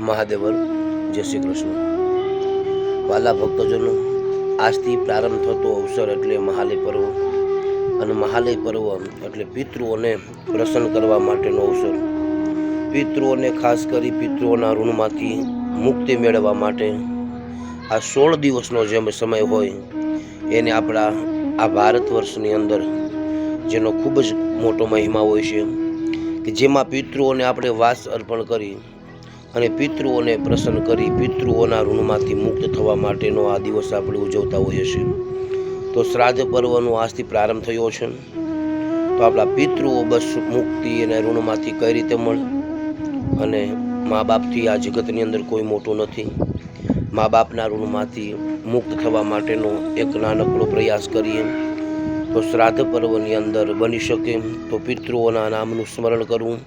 મહાદેવર જય શ્રી કૃષ્ણ. વાલા ભક્તજનો, આજથી પ્રારંભ થતો અવસર એટલે મહાલય પર્વ. અને મહાલય પર્વ એટલે પિતૃઓને પ્રસન્ન કરવા માટેનો અવસર. પિતૃઓને ખાસ કરી પિતૃઓના ઋણમાંથી મુક્તિ મેળવવા માટે આ સોળ દિવસનો જેમ સમય હોય, એને આપણા આ ભારત વર્ષની અંદર જેનો ખૂબ જ મોટો મહિમા હોય છે, કે જેમાં પિતૃઓને આપણે વાસ અર્પણ કરી અને પિતૃઓને પ્રસન્ન કરી પિતૃઓના ઋણમાંથી મુક્ત થવા માટેનો આ દિવસ આપણે ઉજવતા હોઈએ છીએ. તો શ્રાદ્ધ પર્વનો આજથી પ્રારંભ થયો છે. તો આપણા પિતૃઓ બસ મુક્તિ અને ઋણમાંથી કઈ રીતે મળે? અને મા બાપથી આ જગતની અંદર કોઈ મોટું નથી. મા બાપના ઋણમાંથી મુક્ત થવા માટેનો એક નાનકડો પ્રયાસ કરીએ. તો શ્રાદ્ધ પર્વની અંદર બની શકે તો પિતૃઓના નામનું સ્મરણ કરવું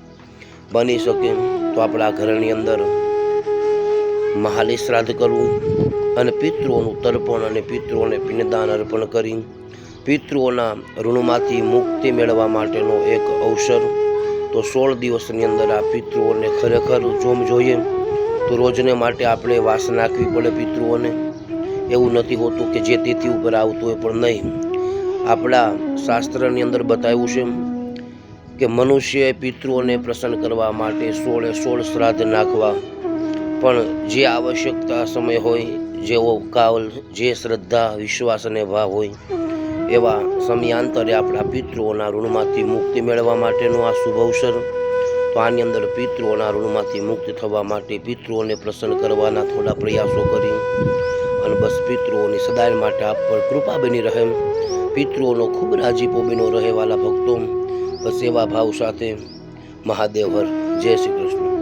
બની શકે તો આપણા ઘરની અંદર મહાલી શ્રાદ્ધ કરવું અને પિતૃઓનું તર્પણ અને પિતૃઓને પિંડદાન અર્પણ કરી પિતૃઓના ઋણમાંથી મુક્તિ મેળવવા માટેનો એક અવસર. તો સોળ દિવસની અંદર આ પિતૃઓને ખરેખર જોમ જોઈએ તો રોજને માટે આપણે વાસ નાખવી પડે પિતૃઓને. એવું નથી હોતું કે જે તિથિ ઉપર આવતું હોય પણ નહીં. આપણા શાસ્ત્રની અંદર બતાવ્યું છે કે મનુષ્યએ પિતૃઓને પ્રસન્ન કરવા માટે સોળે સોળ શ્રાદ્ધ નાખવા. પણ જે આવશ્યકતા સમય હોય, જેવો કાવલ, જે શ્રદ્ધા, વિશ્વાસ અને ભાવ હોય, એવા સમયાંતરે આપણા પિતૃઓના ઋણમાંથી મુક્તિ મેળવવા માટેનો આ શુભ અવસર, તો આની અંદર પિતૃઓના ઋણમાંથી મુક્ત થવા માટે પિતૃઓને પ્રસન્ન કરવાના થોડા પ્રયાસો કરી. બસ પિતૃઓની સદાય માટે આપ પર કૃપા બની રહે. પિતૃઓનો ખૂબ રાજીપો બન્યો રહેવાલા ભક્તો. સેવા ભાવ સાથે. મહાદેવ હર. જય શ્રી કૃષ્ણ.